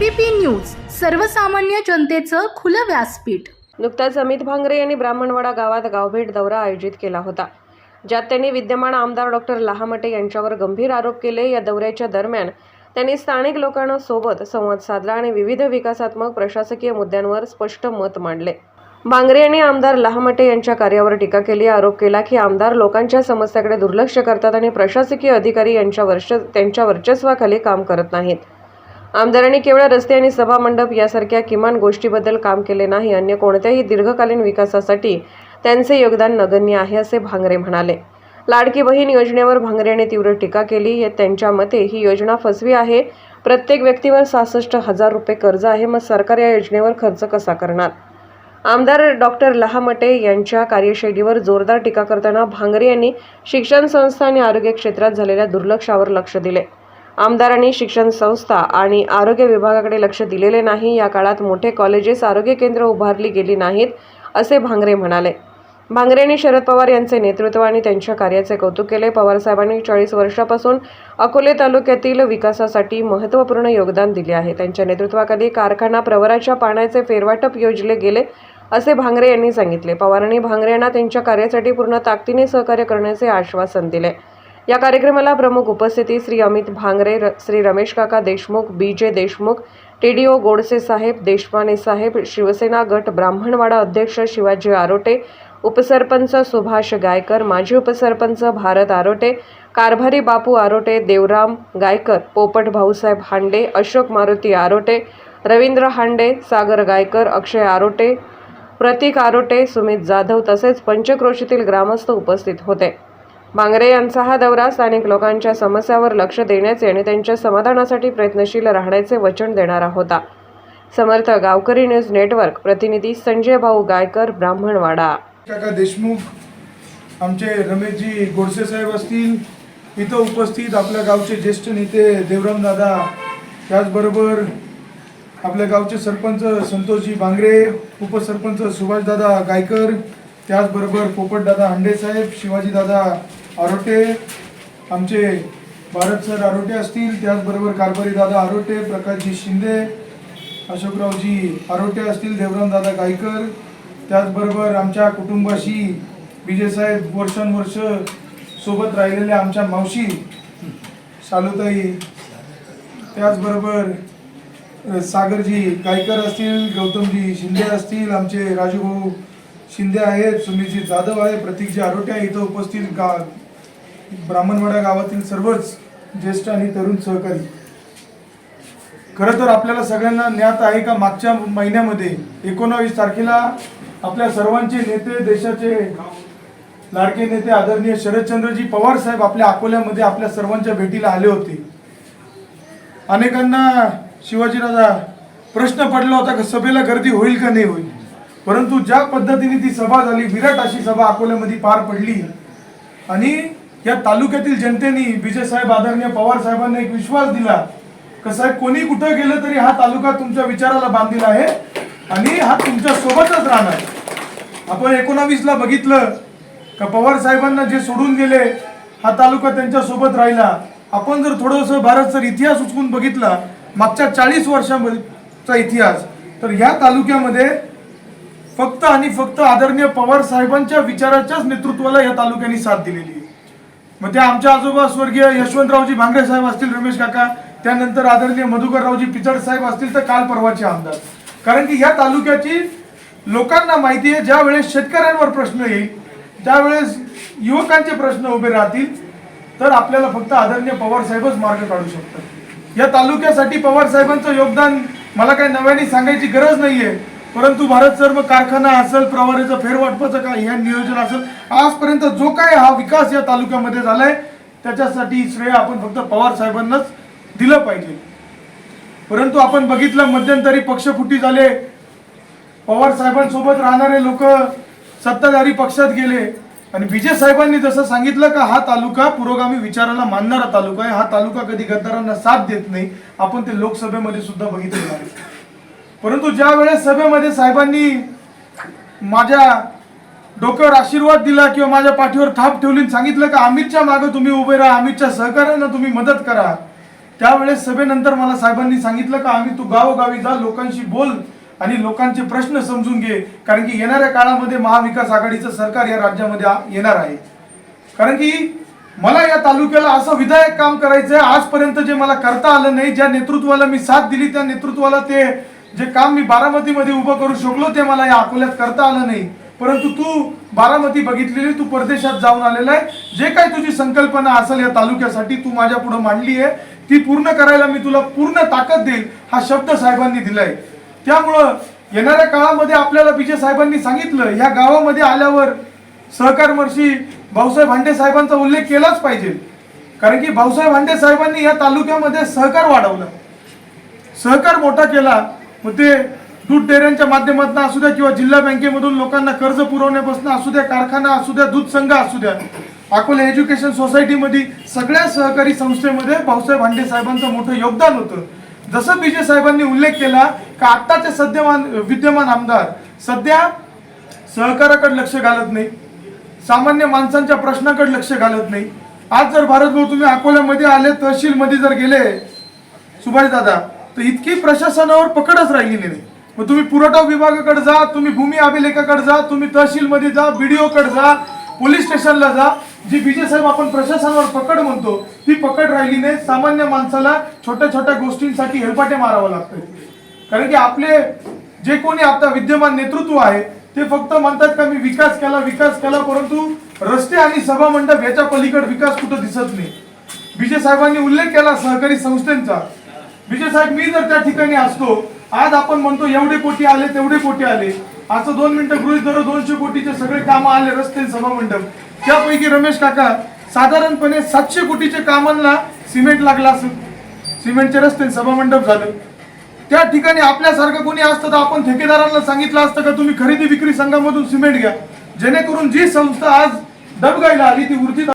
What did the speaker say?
ABP news सर्वसामान्य जनतेचं खुलं व्यासपीठ. नुकताच अमित भांगरे यांनी ब्राह्मणवाडा गावात गावभेट दौरा आयोजित केला होता. ज्यात त्यांनी विद्यमान आमदार डॉक्टर लहामटे यांच्यावर गंभीर आरोप केले. या दौऱ्याच्या दरम्यान त्यांनी स्थानिक लोकांना सोबत संवाद साधला आणि विविध विकासात्मक प्रशासकीय मुद्द्यांवर स्पष्ट मत मांडले. भांगरे यांनी आमदार लहामटे यांच्या कार्यावर टीका केली. आरोप केला की आमदार लोकांच्या समस्याकडे दुर्लक्ष करतात आणि प्रशासकीय अधिकारी यांच्या वर्ष त्यांच्या वर्चस्वाखाली काम करत नाहीत. आमदारांनी केवळ रस्ते आणि सभा मंडप यासारख्या किमान गोष्टीबद्दल काम केले नाही अन्य कोणत्याही दीर्घकालीन विकासासाठी त्यांचे योगदान नगण्य आहे असे भांगरे म्हणाले. लाडकी बहीण योजनेवर भांगरे यांनी तीव्र टीका केली. हे त्यांच्या मते ही योजना फसवी आहे. प्रत्येक व्यक्तीवर सहासष्ट हजार रुपये कर्ज आहे. मग सरकार या योजनेवर खर्च कसा करणार? आमदार डॉक्टर लहामटे यांच्या कार्यशैलीवर जोरदार टीका करताना भांगरे यांनी शिक्षण संस्था आणि आरोग्य क्षेत्रात झालेल्या दुर्लक्षावर लक्ष दिले. आमदारांनी शिक्षण संस्था आणि आरोग्य विभागाकडे लक्ष दिलेले नाही. या काळात मोठे कॉलेजेस आरोग्य केंद्र उभारली गेली नाहीत असे भांगरे म्हणाले. भांगरे यांनी शरद पवार यांचे नेतृत्व आणि त्यांच्या कार्याचे कौतुक केले. पवारसाहेबांनी चाळीस वर्षापासून अकोले तालुक्यातील विकासासाठी महत्त्वपूर्ण योगदान दिले आहे. त्यांच्या नेतृत्वाखाली कारखाना प्रवराच्या पाण्याचे फेरवाटप योजले गेले असे भांगरे यांनी सांगितले. पवारांनी भांगरे यांना त्यांच्या कार्यासाठी पूर्ण ताकदीने सहकार्य करण्याचे आश्वासन दिले. या कार्यक्रमाला प्रमुख उपस्थिती श्री अमित भांगरे र- श्री रमेश काका Deshmukh B J Deshmukh T D O Godse साहेब देशपांडे साहेब शिवसेना गट ब्राह्मणवाडा अध्यक्ष शिवाजी आरोटे उपसरपंच सुभाष गायकर माजी उपसरपंच भारत आरोटे कारभारी बापू आरोटे देवराम गायकर पोपट भाऊसाहेब हांडे अशोक मारुती आरोटे रवींद्र हांडे सागर गायकर अक्षय आरोटे प्रतीक आरोटे सुमित जाधव तसेच पंचक्रोशीतील ग्रामस्थ उपस्थित होते. बांगरे यांचा हा दौरा स्थानिक लोकांच्या समस्यावर लक्ष देण्याचे आणि त्यांच्या समाधानासाठी प्रयत्नशील राहण्याचे वचन देणारा होता. समर्थ गावकरी न्यूज नेटवर्क प्रतिनिधी संजय भाऊ गायकर ब्राह्मणवाडा. काका देशमुख आमचे रमेशजी गोडसे साहेब असतील इथं उपस्थित आपल्या गावचे ज्येष्ठ नेते देवराम दादा त्याचबरोबर आपल्या गावचे सरपंच संतोषजी भांगरे उपसरपंच सुभाषदादा गायकर त्याचबरोबर पोपटदादा हंडे साहेब शिवाजीदादा आरोटे आमचे भारत सर आरोटे असतील त्याचबरोबर कारभारी दादा आरोटे प्रकाशजी शिंदे अशोकरावजी आरोटे असतील देवरामदादा गायकर त्याचबरोबर आमच्या कुटुंबाशी विजयसाहेब वर्षानुवर्ष सोबत राहिलेल्या आमच्या मावशी शालुताई त्याचबरोबर सागरजी गायकर असतील गौतमजी शिंदे असतील आमचे राजूभाऊ शिंदे आहेत सुमितजी जाधव आहे प्रतीकजी आरोटे आहे इथं उपस्थित गा ब्राह्मणवाडा गावातील सर्वच ज्येष्ठ आणि तरुण सहकारी. खरं तर आपल्याला सगळ्यांना ज्ञात आहे का मागच्या महिन्यामध्ये एकोणावीस तारखेला आपल्या सर्वांचे नेते देशाचे लाडके नेते आदरणीय शरदचंद्रजी पवार साहेब आपल्या अकोल्यामध्ये आपल्या सर्वांच्या भेटीला आले होते. अनेकांना शिवाजीराजा प्रश्न पडला होता का सभेला गर्दी होईल का नाही होईल? परंतु ज्या पद्धतीने ती सभा झाली विराट अशी सभा अकोल्यामध्ये पार पडली. आणि या तालुक्यातील जनतेने विजय साहेब आदरणीय पवार साहेबांना एक विश्वास दिला कसं कोणी कुठं गेलं तरी हा तालुका तुमच्या विचाराला बांधील आहे आणि हा तुमच्या सोबतच राहणार. आपण एकोणावीस ला बघितलं का पवार साहेबांना जे सोडून गेले हा तालुका त्यांच्यासोबत राहिला. आपण जर थोडस भारत सर इतिहास उचकून बघितला मागच्या चाळीस वर्षांचा इतिहास तर ह्या तालुक्यामध्ये फक्त आणि फक्त आदरणीय पवार साहेबांच्या विचाराच्याच नेतृत्वाला या तालुक्याने साथ दिलेली आहे. मग त्या आमच्या आजोबा स्वर्गीय यशवंतरावजी भांगरे साहेब असतील रमेश काका त्यानंतर आदरणीय मधुकररावजी पिचड साहेब असतील तर काल परवाचे आमदार. कारण की ह्या तालुक्याची लोकांना माहिती आहे ज्या वेळेस शेतकऱ्यांवर प्रश्न येईल त्यावेळेस युवकांचे प्रश्न उभे राहतील तर आपल्याला फक्त आदरणीय पवार साहेबच मार्ग काढू शकतात. या तालुक्यासाठी पवार साहेबांचं योगदान मला काही नव्याने सांगायची गरज नाहीये परंतु भारत सर्व कारखाना असेल प्रवारीचं फेरवाटपाचं काय ह्या नियोजन असेल आजपर्यंत जो काय हा विकास या तालुक्यामध्ये झालाय त्याच्यासाठी श्रेय आपण फक्त पवार साहेबांनाच दिलं पाहिजे. परंतु आपण बघितलं मध्यंतरी पक्षफुटी झाले. पवार साहेबांसोबत राहणारे लोक सत्ताधारी पक्षात गेले. आणि विजय साहेबांनी जसं सांगितलं का हा तालुका पुरोगामी विचाराला मानणारा तालुका आहे. हा तालुका कधी गद्दारांना साथ देत नाही. आपण ते लोकसभेमध्ये सुद्धा बघितलेलं आहे परंतु ज्या वेळेस सभेमध्ये साहेबांनी माझ्या डोक्यावर आशीर्वाद दिला किंवा माझ्या पाठीवर थाप ठेवली सांगितलं का अमितच्या मागे तुम्ही उभे राहा अमितच्या सहकार्यानं तुम्ही मदत करा त्यावेळेस सभेनंतर मला साहेबांनी सांगितलं का आम्ही तू गावोगावी जा लोकांशी बोल आणि लोकांचे प्रश्न समजून घे कारण की येणाऱ्या काळामध्ये महाविकास आघाडीचं सरकार या राज्यामध्ये येणार आहे. कारण की मला या तालुक्याला असं विधायक काम करायचं आहे आजपर्यंत जे मला करता आलं नाही ज्या नेतृत्वाला मी साथ दिली त्या नेतृत्वाला ते जे काम मी बारामतीमध्ये उभं करू शकलो ते मला या अकोल्यात करता आलं नाही. परंतु तू बारामती बघितलेली तू परदेशात जाऊन आलेला आहे. जे काय तुझी संकल्पना असेल या तालुक्यासाठी तू माझ्या पुढे मांडली आहे. ती पूर्ण करायला मी तुला पूर्ण ताकद देईल हा शब्द साहेबांनी दिलाय. त्यामुळं येणाऱ्या काळामध्ये आपल्याला विजय साहेबांनी सांगितलं ह्या गावामध्ये आल्यावर सहकारमर्षी भाऊसाहेब भांडे साहेबांचा उल्लेख केलाच पाहिजे. कारण की भाऊसाहेब भांडे साहेबांनी या तालुक्यामध्ये सहकार वाढवला. सहकार मोठा केला. मग ते दूध डेअऱ्यांच्या माध्यमातून असू द्या किंवा जिल्हा बँकेमधून लोकांना कर्ज पुरवण्यापासून असू द्या कारखाना असू द्या दूध संघ असू द्या अकोला एज्युकेशन सोसायटीमध्ये सगळ्या सहकारी संस्थेमध्ये भाऊसाहेब भांडे साहेबांचं मोठं योगदान होतं. जसं विजय साहेबांनी उल्लेख केला का आत्ताचे सद्यमान विद्यमान आमदार सध्या सहकाराकडे लक्ष घालत नाही. सामान्य माणसांच्या प्रश्नाकडे लक्ष घालत नाही. आज जर भारतभाऊ तुम्ही अकोल्यामध्ये आले तहसीलमध्ये जर गेले सुभाष दादा तर इतकी प्रशासनावर पकडच राहिली नाही. मग तुम्ही पुरवठा विभागाकडे जा तुम्ही भूमी अभिलेखाकडे जा तुम्ही तहसीलमध्ये जा बीडीओकडे जा पोलीस स्टेशनला जा. जी विजय साहेब आपण प्रशासनावर पकड म्हणतो ती पकड राहिली नाही. सामान्य माणसाला छोट्या छोट्या गोष्टींसाठी हेलपाटे मारावं लागतं. कारण की आपले जे कोणी आता विद्यमान नेतृत्व आहे ते फक्त म्हणतात का मी विकास केला विकास केला परंतु रस्ते आणि सभा मंडप याच्या पलीकडे विकास कुठं दिसत नाही. विजय साहेबांनी उल्लेख केला सहकारी संस्थेचा. विजय साहेब मी जर त्या ठिकाणी असतो आज आपण म्हणतो एवढे कोटी आले तेवढे कोटी आले. असं दोन मिनिटं गृहित धरून दोनशे कोटीचे सगळे कामं आले रस्ते सभा मंडप त्यापैकी रमेश काका साधारणपणे सातशे कोटीच्या कामांना सिमेंट लागला असेल. सिमेंटचे रस्ते सभा मंडप झालं. त्या ठिकाणी आपल्यासारखं कोणी असतं तर आपण ठेकेदारांना सांगितलं असतं का तुम्ही खरेदी विक्री संघामधून सिमेंट घ्या. जेणेकरून जी संस्था आज दबगायला आली ती उर्जित